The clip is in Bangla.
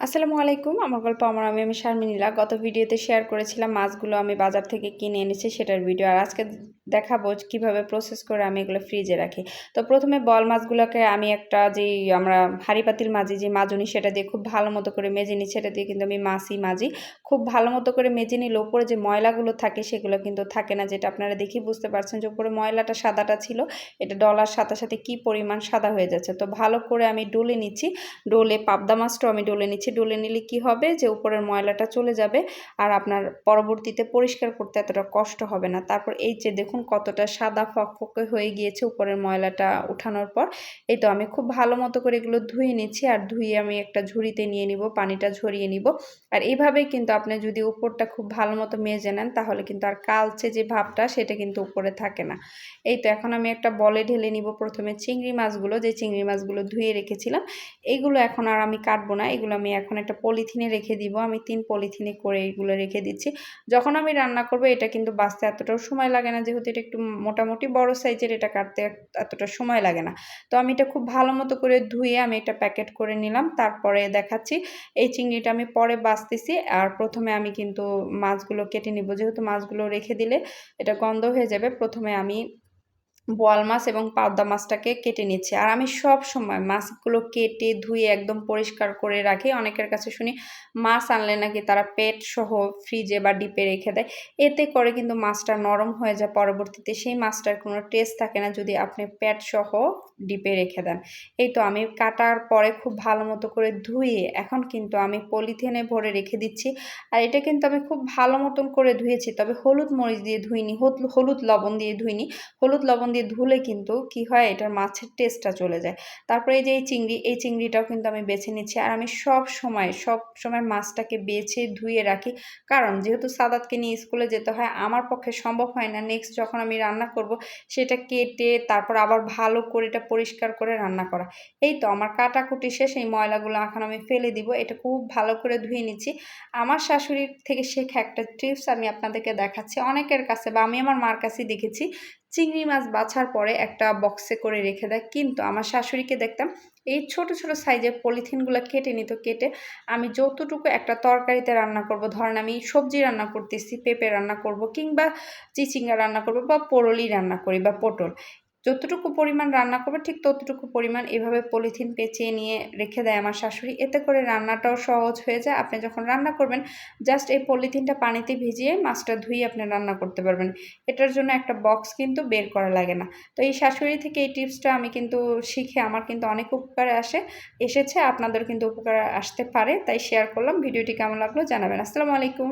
আসসালামু আলাইকুম। আমার গল্প, আমার আমি আমি শারমিনীলা। গত ভিডিওতে শেয়ার করেছিলাম মাছগুলো আমি বাজার থেকে কিনে এনেছি, সেটার ভিডিও আর আজকে দেখাবো কীভাবে প্রসেস করে আমি এগুলো ফ্রিজে রাখি। তো প্রথমে বল মাছগুলোকে আমি একটা যেই আমরা হাঁড়ি পাতিল মাজি, যে মাজুনি, সেটা দিয়ে খুব ভালো মতো করে মেজে নিই। সেটা দিয়ে কিন্তু আমি মাছি মাজি। খুব ভালো মতো করে মেজে নিলে ওপরে যে ময়লাগুলো থাকে, সেগুলো কিন্তু থাকে না, যেটা আপনারা দেখি বুঝতে পারছেন যে উপরে ময়লাটা সাদাটা ছিল। এটা ডলার সাথে সাথে কি পরিমাণ সাদা হয়ে যাচ্ছে। তো ভালো করে আমি ডলে নিচ্ছি। ডোলে পাবদা মাছটাও আমি ডলে নিচ্ছি। ডলে নিলে কি হবে? যে উপরের ময়লাটা চলে যাবে আর আপনার পরবর্তীতে পরিষ্কার করতে এতটা কষ্ট হবে না। তারপর এই যে দেখুন কতটা সাদা ফকফকে হয়ে গিয়েছে উপরের ময়লাটা উঠানোর পর। এই তো আমি খুব ভালো মতো করে এগুলো ধুয়ে নিচ্ছি আর ধুয়ে আমি একটা ঝুড়িতে নিয়ে নিব, পানিটা ঝরিয়ে নিব। আর এইভাবেই কিন্তু আপনি যদি উপরটা খুব ভালো মতো মেজে নেন তাহলে কিন্তু আর কালচে যে ভাবটা সেটা কিন্তু উপরে থাকে না। এই তো এখন আমি একটা বলে ঢেলে নিব প্রথমে চিংড়ি মাছগুলো, যে চিংড়ি মাছগুলো ধুয়ে রেখেছিলাম। এইগুলো এখন আর আমি কাটবো না, এগুলো আমি এখন একটা পলিথিনে রেখে দিব। আমি তিন পলিথিনে করে এইগুলো রেখে দিচ্ছি। যখন আমি রান্না করব, এটা কিন্তু বাঁচতে এতটাও সময় লাগে না। যেহেতু এটা একটু মোটামুটি বড় সাইজের, এটা কাটতে এতটা সময় লাগে না। তো আমি এটা খুব ভালো মতো করে ধুয়ে আমি এটা প্যাকেট করে নিলাম। তারপরে দেখাচ্ছি, এই চিংড়িটা আমি পরে বাঁচতেছি। আর প্রথমে আমি কিন্তু মাছগুলো কেটে নিব। যেহেতু মাছগুলো রেখে দিলে এটা গন্ধ হয়ে যাবে, প্রথমে আমি বোয়াল মাছ এবং পাবদা মাছটাকে কেটে নিচ্ছে। আর আমি সব সময় মাছগুলো কেটে, ধুয়ে একদম পরিষ্কার করে রাখি। অনেকের কাছে শুনি, মাছ আনলে নাকি তারা পেট সহ ফ্রিজে বা ডিপে রেখে দেয়। এতে করে কিন্তু মাছটা নরম হয়ে যায় পরবর্তীতে। সেই মাছটার কোনো টেস্ট থাকে না যদি আপনি পেট সহ ডিপে রেখে দেন। এই তো আমি কাটার পরে খুব ভালো মতো করে ধুয়ে এখন কিন্তু আমি পলিথিনে ভরে রেখে দিচ্ছি। আর এটা কিন্তু আমি খুব ভালো মতন করে ধুয়েছি। তবে হলুদ মরিচ দিয়ে ধুইনি হলুদ লবণ দিয়ে ধুইনি। হলুদ লবণ দিয়ে ধুলে কিন্তু কি হয়, এটার মাছের টেস্টটা চলে যায়। তারপরে এই যে এই চিংড়ি, এই চিংড়িটাও কিন্তু আমি বেছে নিচ্ছি। আর আমি সব সময় সব সময় মাছটাকে বেছে ধুয়ে রাখি। কারণ যেহেতু সাদাতকে নিয়ে স্কুলে যেতে হয়, আমার পক্ষে সম্ভব হয় না। নেক্সট যখন আমি রান্না করব, সেটা কেটে তারপর আবার ভালো করে এটা পরিষ্কার করে রান্না করা। এই তো আমার কাটাকুটি শেষ, এই ময়লাগুলো এখন আমি ফেলে দিব। এটা খুব ভালো করে ধুয়ে নিচ্ছি। আমার শাশুড়ির থেকে শেখা একটা টিপস আমি আপনাদেরকে দেখাচ্ছি। অনেকের কাছে বা আমি আমার মার কাছেই দেখেছি চিংড়ি মাছ বাছার পরে একটা বক্সে করে রেখে দেয়। কিন্তু আমার শাশুড়িকে দেখতাম এই ছোট ছোট সাইজের পলিথিনগুলো কেটে নিত, কেটে আমি যতটুকু একটা তরকারিতে রান্না করব, ধরেন আমি সবজি রান্না করতেছি, পেঁপে রান্না করব কিংবা চিচিঙ্গা রান্না করব বা পোরলি রান্না করি বা পটল। যতটুকু পরিমাণ রান্না করবে, ঠিক ততটুকু পরিমাণ এভাবে পলিথিন পেঁচিয়ে নিয়ে রেখে দেয় আমার শাশুড়ি। এতে করে রান্নাটাও সহজ হয়ে যায়। আপনি যখন রান্না করবেন জাস্ট এই পলিথিনটা পানিতে ভিজিয়ে মাছটা ধুয়ে আপনি রান্না করতে পারবেন। এটার জন্য একটা বক্স কিন্তু বের করা লাগে না। তো এই শাশুড়ি থেকে এই টিপসটা আমি কিন্তু শিখে আমার কিন্তু অনেক উপকারে আসে, এসেছে। আপনাদের কিন্তু উপকার আসতে পারে। তাই শেয়ার করলাম। ভিডিওটি কেমন লাগল জানাবেন। আসসালামু আলাইকুম।